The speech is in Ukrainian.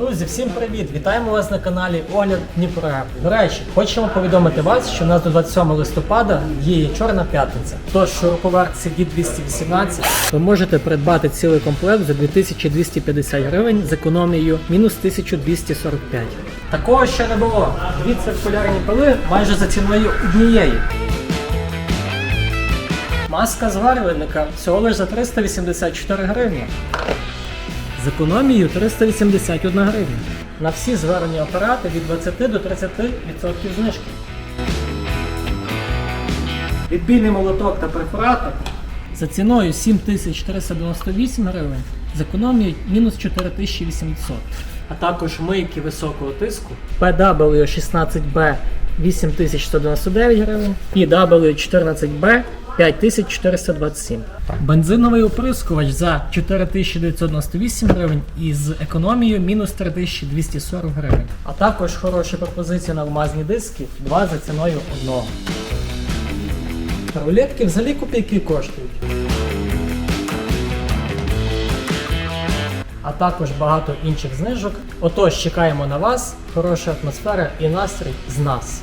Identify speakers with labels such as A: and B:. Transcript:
A: Друзі, всім привіт! Вітаємо вас на каналі Огляд Дніпра. До речі, хочемо повідомити вас, що у нас до 27 листопада є Чорна п'ятниця. Тож шуруповерт CD 218 ви можете придбати цілий комплект за 2250 гривень з економією мінус 1245. Такого ще не було. Дві циркулярні пили майже за ціною однієї. Маска зварювальника всього лише за 384 гривні. З економією 381 гривня. На всі зварені апарати від 20 до 30% знижки. Відбійний молоток та перфоратор за ціною 7498 гривень, з економією мінус 4800. А також мийки високого тиску PW16B 8199 гривень і W14B 5427. Бензиновий оприскувач за 4998 гривень і з економією мінус 3240 гривень. А також хороші пропозиції на алмазні диски, два за ціною одного. Рулетки взагалі копійки коштують. А також багато інших знижок. Отож, чекаємо на вас, хороша атмосфера і настрій з нас.